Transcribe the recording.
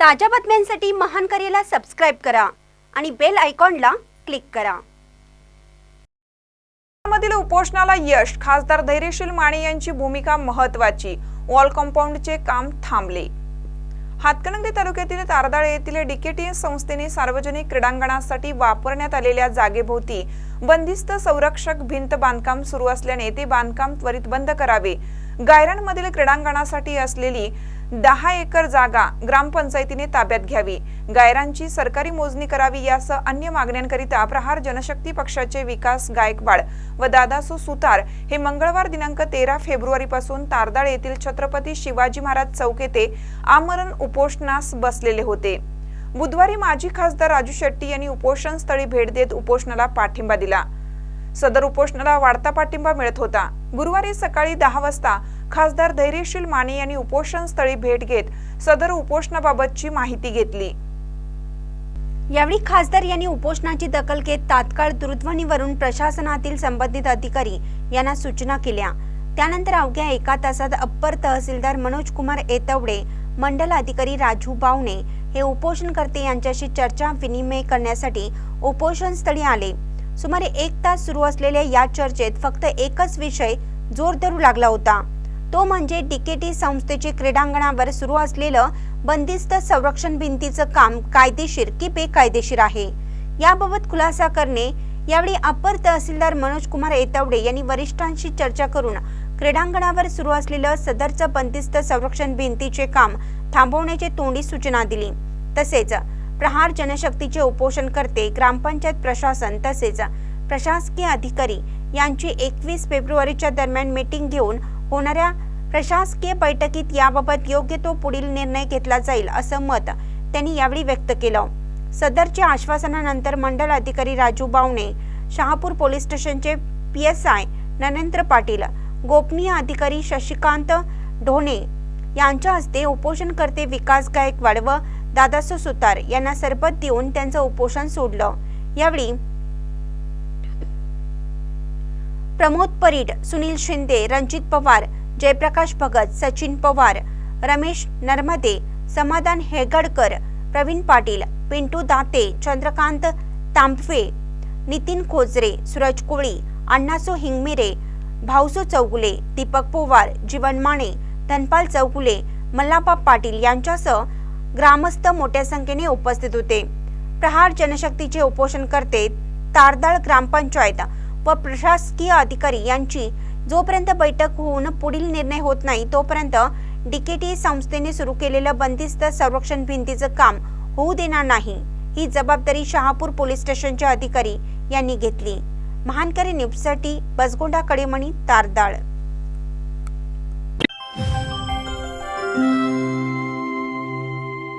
ताज्या बातम्यांसाठी महान करेला सबस्क्राईब करा आणि बेल आयकॉनला क्लिक करा. मधील उपोषणाला यश खासदार धैर्यशील माने यांची भूमिका महत्वाची वॉल कंपाऊंडचे काम थांबले. हातकणंगले तालुक्यातील तारदाळ येथील डीकेटी संस्थेने सार्वजनिक क्रीडांगणासाठी वापरण्यात आलेल्या जागेभोवती बंदिस्त संरक्षक भिंत बांधकाम सुरू असल्याने ते बांधकाम त्वरित बंद करावे. गायरणमधील क्रीडांगणासाठी असलेली दहा एकर जागा ग्रामपंचायतीने ताब्यात घ्यावी. गायरांची सरकारी मोजणी करावी यासह अन्य मागण्यांकरिता प्रहार जनशक्ती पक्षाचे विकास गायकवाड व दादासो सुतार हे मंगळवार दिनांक तेरा फेब्रुवारीपासून तारदाळ येथील छत्रपती शिवाजी महाराज चौक येथे आमरण उपोषणास बसलेले होते. बुधवारी माजी खासदार राजू शेट्टी यांनी उपोषण स्थळी भेट देत उपोषणाला पाठिंबा दिला. सदर उपोषणाला वाढता पाठिंबा मिळत होता. गुरुवारी सकाळी दहा वाजता खासदार धैर्यशील माने यांनी उपोषण स्थळी भेट घेत सदर उपोषणाबाबतची माहिती घेतली. यावेळी खासदार यांनी उपोषणाची दखल घेत तात्काळ दूरध्वनीवरून प्रशासनातील संबंधित अधिकारी यांना सूचना केल्या. त्यानंतर अवघ्या एका तासात अप्पर तहसीलदार मनोज कुमार येतवडे मंडल अधिकारी राजू बावणे हे उपोषणकर्ते यांच्याशी चर्चा विनिमय करण्यासाठी उपोषण स्थळी आले. सुमारे एक तास सुरू असलेल्या या चर्चेत फक्त एकच विषय जोर धरू लागला होता. तो म्हणजे डीकेटी संस्थेचे क्रीडांगणावर सुरू असलेलं बंदिस्त संरक्षण भिंतीचं काम कायदेशीर की बेकायदेशीर आहे? याबाबत खुलासा करणे यावेळी अपर तहसीलदार मनोज कुमार येतवडे यांनी वरिष्ठांशी चर्चा करून क्रीडांगणावर सुरू असलेलं सदरचं बंदिस्त संरक्षण भिंतीचे काम थांबवण्याची तोंडी सूचना दिली. तसेच प्रहार जनशक्तीचे उपोषणकर्ते ग्रामपंचायत प्रशासन तसेच प्रशासकीय अधिकारी यांची एकवीस फेब्रुवारीच्या दरम्यान मीटिंग घेऊन होणाऱ्या प्रशासकीय बैठकीत याबाबत योग्य तो पुढील निर्णय घेतला जाईल असं मत त्यांनी यावेळी व्यक्त केलं. सदरच्या आश्वासनानंतर मंडल अधिकारी राजू बावणे शहापूर पोलीस स्टेशनचे P S I Narendra Patil गोपनीय अधिकारी शशिकांत ढोणे यांच्या हस्ते उपोषणकर्ते विकास गायकवाड व दादासो सुतार यांना सरबत देऊन त्यांचं उपोषण सोडलं. यावेळी प्रमोद परीड सुनील शिंदे रणजित पवार जयप्रकाश भगत सचिन पवार रमेश नर्मदे समाधान हेगडकर प्रवीण पाटील पिंटू दाते चंद्रकांत तांबवे नितीन खोजरे सूरज कोळी अण्णासो हिंगमिरे भाऊसो चौगुले दीपक पोवार जीवन माने धनपाल चौगुले मल्लापा पाटील यांच्यासह ग्रामस्थ मोठ्या संख्येने उपस्थित होते. प्रहार जनशक्तीचे उपोषणकर्ते तारदाळ ग्रामपंचायत व प्रशासकीय अधिकारी यांची जोपर्यंत बैठक होऊन पुढील निर्णय होत नाही तोपर्यंत डीकेटी संस्थेने सुरू केलेलं बंदिस्त संरक्षण भिंतीचं काम होऊ देणार नाही ही जबाबदारी शहापूर पोलीस स्टेशनच्या अधिकारी यांनी घेतली. महानकरी न्यूजसाठी बसगोंडा कडेमणी तारदाळ.